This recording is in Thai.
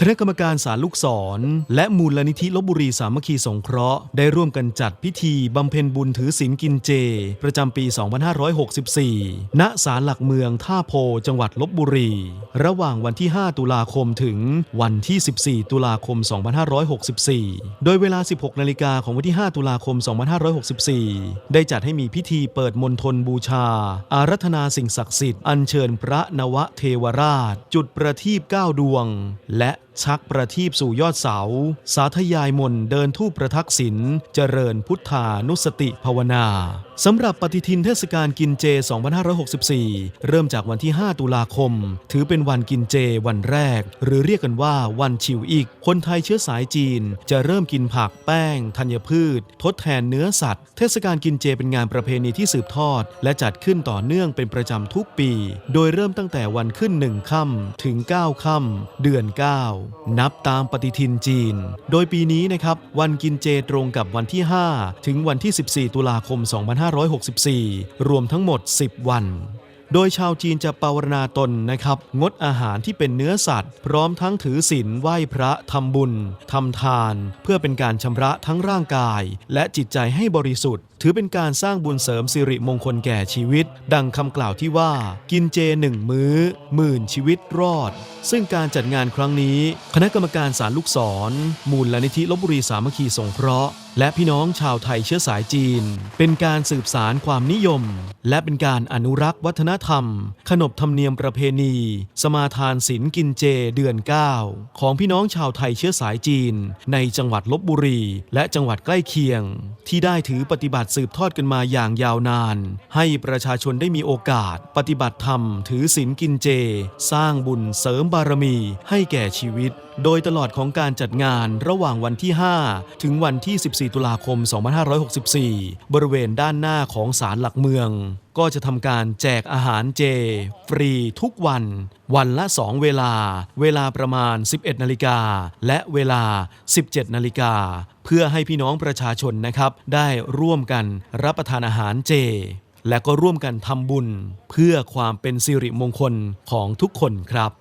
คณะกรรมการสารลูกศร และมูลนิธิลบบุรีสามัคคีสงเคราะห์ได้ร่วมกันจัดพิธีบำเพ็ญบุญถือศีลกินเจ ประจำปี 2564 ณ ศาลหลักเมืองท่าโพจังหวัดลบบุรี ระหว่างวันที่ 5 ตุลาคมถึงวันที่ 14 ตุลาคม 2564 โดยเวลา 16 นาฬิกาของวันที่ 5 ตุลาคม 2564 ได้จัดให้มีพิธีเปิดมณฑลบูชา อารัธนาสิ่งศักดิ์สิทธิ์อัญเชิญพระนวเทวราช จุดประทีป9ดวง และ ชักประทีปสู่ยอดเสา สาธยายมนเดินทูปประทักษิณเจริญพุทธานุสติภาวนา สำหรับปฏิทินเทศกาลกินเจ 2564 เริ่มจากวันที่ 5 ตุลาคม ถือเป็นวันกินเจวันแรก หรือเรียกกันว่าวันชิวอีก คนไทยเชื้อสายจีน จะเริ่มกินผักแป้ง ธัญพืช ทดแทนเนื้อสัตว์ เทศกาลกินเจเป็นงานประเพณีที่สืบทอด และจัดขึ้นต่อเนื่องเป็นประจำทุกปี โดยเริ่มตั้งแต่วันขึ้นหนึ่งค่ำถึง 9 ค่ำเดือน 9 นับตามปฏิทินจีน โดยปีนี้นะครับวันกินเจตรงกับวันที่ 5 ถึงวันที่ 14 ตุลาคม 256 2564 รวมทั้งหมด 10 วัน โดยชาวจีนจะปรารณาตนนะครับ งดอาหารที่เป็นเนื้อสัตว์ พร้อมทั้งถือศีลไหว้พระทำบุญทำทาน เพื่อเป็นการชำระทั้งร่างกาย และจิตใจให้บริสุทธิ์ ถือเป็นการสร้างบุญเสริมสิริมงคลแก่ชีวิต ดังคำกล่าวที่ว่า กินเจหนึ่งมื้อหมื่นชีวิตรอดซึ่งการจัดงานครั้งนี้ คณะกรรมการสารลูกศร มูลลนิธิลบบุรีสามัคคีสงเคราะห์ และพี่น้องชาวไทยเชื้อสายจีน เป็นการสืบสารความนิยม และเป็นการอนุรักษ์วัฒนธรรม ขนบธรรมเนียมประเพณี สมาทานศีลกินเจเดือน 9 ของพี่น้องชาวไทยเชื้อสายจีน ในจังหวัดลบบุรี และจังหวัดใกล้เคียง ที่ได้ถือปฏิบัติสืบทอดกันมาอย่างยาวนาน ให้ประชาชนได้มีโอกาส ปฏิบัติธรรม ถือศีลกินเจ สร้างบุญเสริมบารมีให้แก่ชีวิต โดยตลอดของการจัดงานระหว่างวันที่ 5 ถึงวันที่ 14ตุลาคม 2564 บริเวณด้านหน้าของศาลหลักเมือง ก็จะทำการแจกอาหารเจ ฟรีทุกวัน วันละ 2 เวลา เวลาประมาณ 11 นาฬิกา และเวลา 17 นาฬิกา เพื่อให้พี่น้องประชาชนนะครับ ได้ร่วมกันรับประทานอาหารเจ และก็ร่วมกันทำบุญ เพื่อความเป็นสิริมงคลของทุกคนครับ